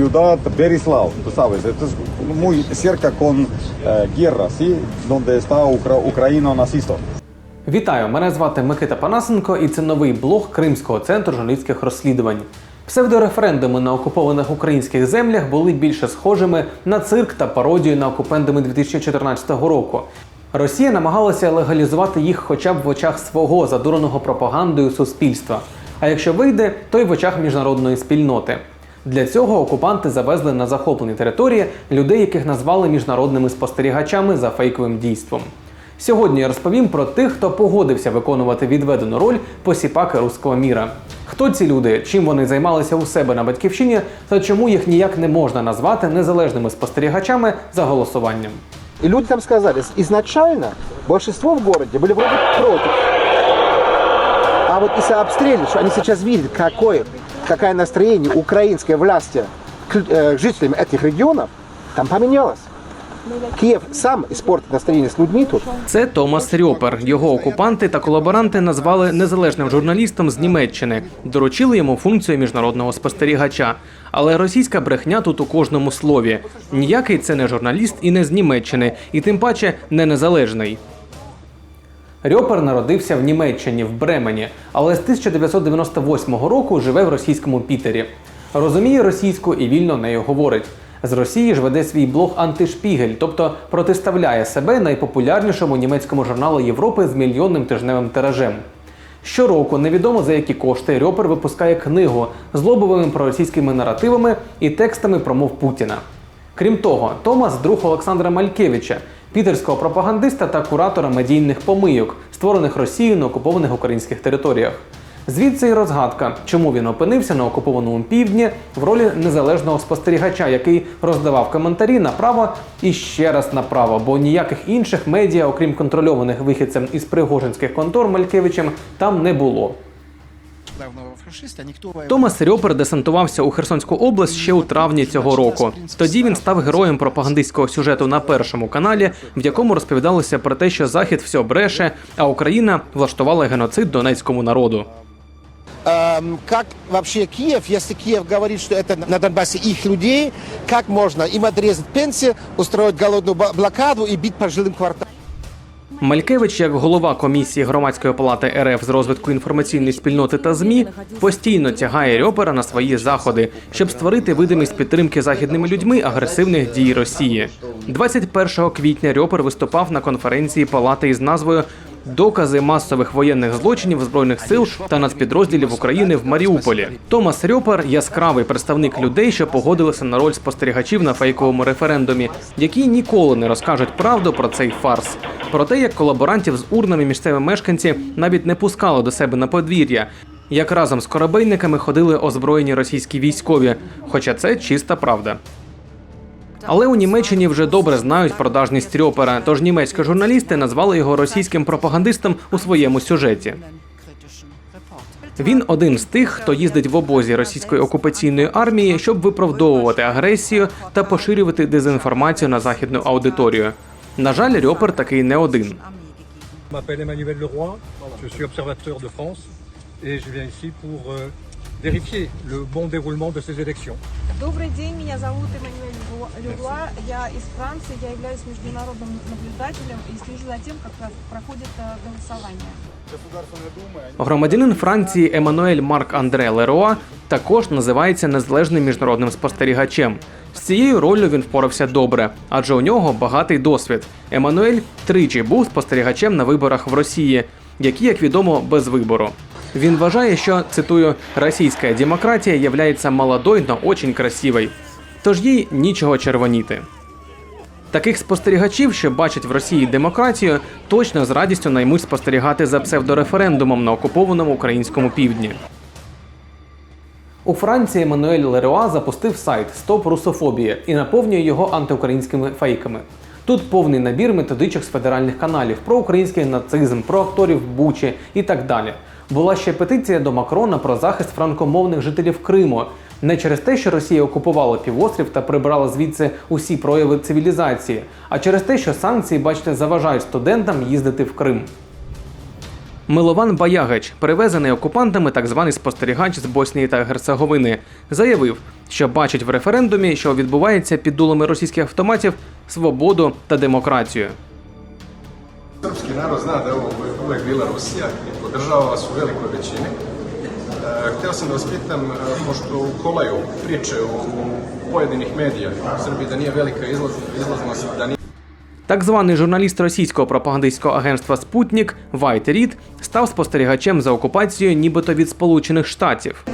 ciudad Berislav, tú sabes, es muy cerca con eh, guerra, ¿sí? Donde está Ukra- Ucrania nazista. Вітаю! Мене звати Микита Панасенко, і це новий блог Кримського центру журналістських розслідувань. Псевдореферендуми на окупованих українських землях були більше схожими на цирк та пародію на окупендуми 2014 року. Росія намагалася легалізувати їх хоча б в очах свого задуреного пропагандою суспільства. А якщо вийде, то й в очах міжнародної спільноти. Для цього окупанти завезли на захоплені території людей, яких назвали міжнародними спостерігачами за фейковим дійством. Сьогодні я розповім про тих, хто погодився виконувати відведену роль посіпаки руського міра. Хто ці люди, чим вони займалися у себе на батьківщині, та чому їх ніяк не можна назвати незалежними спостерігачами за голосуванням. И люди там сказали, изначально большинство в городе были вроде против. А вот если обстреливают, что они сейчас видят, какое, какое настроение украинской власти к э, жителям этих регионов, там поменялось. Киев сам испортит настроение с людьми тут. Це Томас Рьопер. Його окупанти та колаборанти назвали незалежним журналістом з Німеччини, доручили йому функцію міжнародного спостерігача. Але російська брехня тут у кожному слові. Ніякий це не журналіст і не з Німеччини, і тим паче не незалежний. Рьопер народився в Німеччині, в Бремені, але з 1998 року живе в російському Пітері. Розуміє російську і вільно нею говорить. З Росії ж веде свій блог Антишпігель, тобто протиставляє себе найпопулярнішому німецькому журналу Європи з мільйонним тижневим тиражем. Щороку, невідомо за які кошти, Рьопер випускає книгу з лобовими проросійськими наративами і текстами промов Путіна. Крім того, Томас друг Олександра Малькевича, пітерського пропагандиста та куратора медійних помийок, створених Росією на окупованих українських територіях. Звідси й розгадка, чому він опинився на окупованому півдні в ролі незалежного спостерігача, який роздавав коментарі направо і ще раз направо, бо ніяких інших медіа, окрім контрольованих вихідцем із пригожинських контор Малькевичем, там не було. главного фашиста никто воевать Томас Рьопер десантувався у Херсонську область ще у травні цього року. Тоді він став героєм пропагандистського сюжету на першому каналі, в якому розповідалося про те, що Захід все бреше, а Україна влаштувала геноцид донецькому народу. Эм, как вообще Киев, если Киев говорит, что это на Донбассе их людей, как можно им отрезать пенсию, устроить голодную ба- блокаду и бить по жилым кварталам? Малькевич, як голова комісії громадської палати РФ з розвитку інформаційної спільноти та змі, постійно тягає Рьопера на свої заходи, щоб створити видимість підтримки західними людьми агресивних дій Росії. 21 квітня Рьопер виступав на конференції палати із назвою Докази масових воєнних злочинів збройних сил та нацпідрозділів України в Маріуполі. Томас Рьопер яскравий представник людей, що погодилися на роль спостерігачів на фейковому референдумі, які ніколи не розкажуть правду про цей фарс. Про те, як колаборантів з урнами місцеві мешканці навіть не пускали до себе на подвір'я, як разом з корабейниками ходили озброєні російські військові, хоча це чиста правда. Але у Німеччині вже добре знають продажність Рьопера, тож німецькі журналісти назвали його російським пропагандистом у своєму сюжеті. Він один з тих, хто їздить в обозі російської окупаційної армії, щоб виправдовувати агресію та поширювати дезінформацію на західну аудиторію. На жаль, Рьопер такий не один. Emmanuel Leroy, je suis observateur de France et je vérifier le bon déroulement de ces élections. Добрый день, меня зовут Эммануэль Леруа- Леруа, я из Франции, я являюсь международным наблюдателем и слежу за тем, как про- проходит э, голосование. Громадянин Франції Еммануель Марк Андре Лероа також називається незалежним міжнародним спостерігачем. З цією роллю він впорався добре, адже у нього багатий досвід. Еммануель тричі був спостерігачем на виборах в Росії, які, як відомо, без вибору. Він вважає, що цитую російська демократія являється молодой, но очень красивой. Тож їй нічого червоніти. Таких спостерігачів, що бачать в Росії демократію, точно з радістю наймуть спостерігати за псевдореферендумом на окупованому українському півдні. У Франції Еммануель Леруа запустив сайт Стоп Русофобія і наповнює його антиукраїнськими фейками. Тут повний набір методичок з федеральних каналів про український нацизм, про акторів Бучі і так далі. Була ще петиція до Макрона про захист франкомовних жителів Криму. Не через те, що Росія окупувала півострів та прибрала звідси усі прояви цивілізації, а через те, що санкції, бачите, заважають студентам їздити в Крим. Милован Баягач, перевезений окупантами так званий спостерігач з Боснії та Герцеговини, заявив, що бачить в референдумі, що відбувається під дулами російських автоматів, свободу та демократію. Narod zna da je ovo uvek podržava vas u velikoj većini. E, hteo sam da vas pitam, e, pošto kolaju priče u, pojedinih medija u Srbiji da nije velika izlaznost, da nije Так званий журналіст російського пропагандистського агентства Спутнік Вайт Рід став спостерігачем за окупацією нібито від Сполучених Штатів.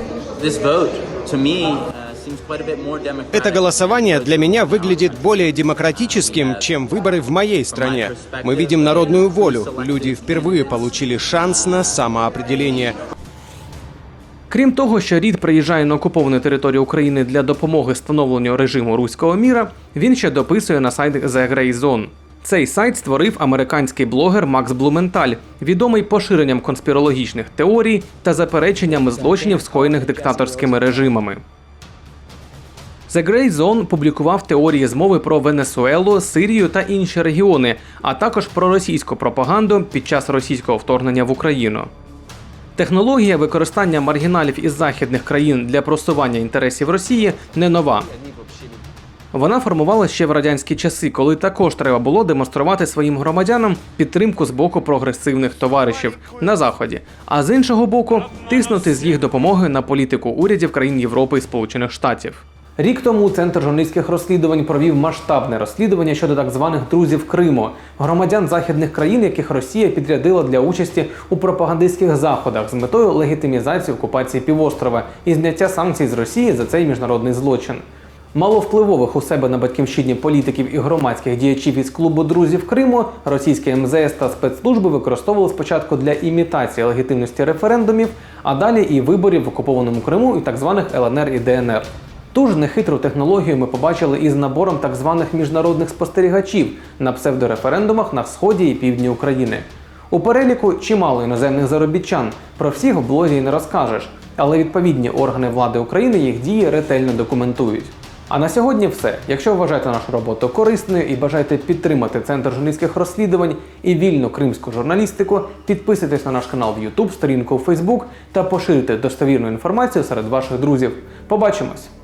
This vote, to me, uh, seems quite a bit more democratic. Это голосование для меня выглядит более демократическим, чем выборы в моей стране. Мы видим народную волю. Люди впервые получили шанс на самоопределение. Крім того, що Рід приїжджає на окуповану територію України для допомоги становленню режиму руського міра, він ще дописує на сайт The Grey Zone. Цей сайт створив американський блогер Макс Блументаль, відомий поширенням конспірологічних теорій та запереченнями злочинів, скоєних диктаторськими режимами. The Grey Zone публікував теорії змови про Венесуелу, Сирію та інші регіони, а також про російську пропаганду під час російського вторгнення в Україну. Технологія використання маргіналів із західних країн для просування інтересів Росії не нова. Вона формувалася ще в радянські часи, коли також треба було демонструвати своїм громадянам підтримку з боку прогресивних товаришів на заході, а з іншого боку, тиснути з їх допомогою на політику урядів країн Європи і Сполучених Штатів. Рік тому центр журналістських розслідувань провів масштабне розслідування щодо так званих друзів Криму, громадян західних країн, яких Росія підрядила для участі у пропагандистських заходах з метою легітимізації окупації півострова і зняття санкцій з Росії за цей міжнародний злочин. Маловпливових у себе на батьківщині політиків і громадських діячів із клубу друзів Криму російське МЗС та спецслужби використовували спочатку для імітації легітимності референдумів, а далі і виборів в окупованому Криму і так званих ЛНР і ДНР. Ту ж нехитру технологію ми побачили із набором так званих міжнародних спостерігачів на псевдореферендумах на сході і півдні України. У переліку чимало іноземних заробітчан. Про всіх в блозі не розкажеш, але відповідні органи влади України їх дії ретельно документують. А на сьогодні все. Якщо вважаєте нашу роботу корисною і бажаєте підтримати центр журналістських розслідувань і вільну кримську журналістику, підписуйтесь на наш канал в YouTube, сторінку у Facebook та поширюйте достовірну інформацію серед ваших друзів. Побачимось!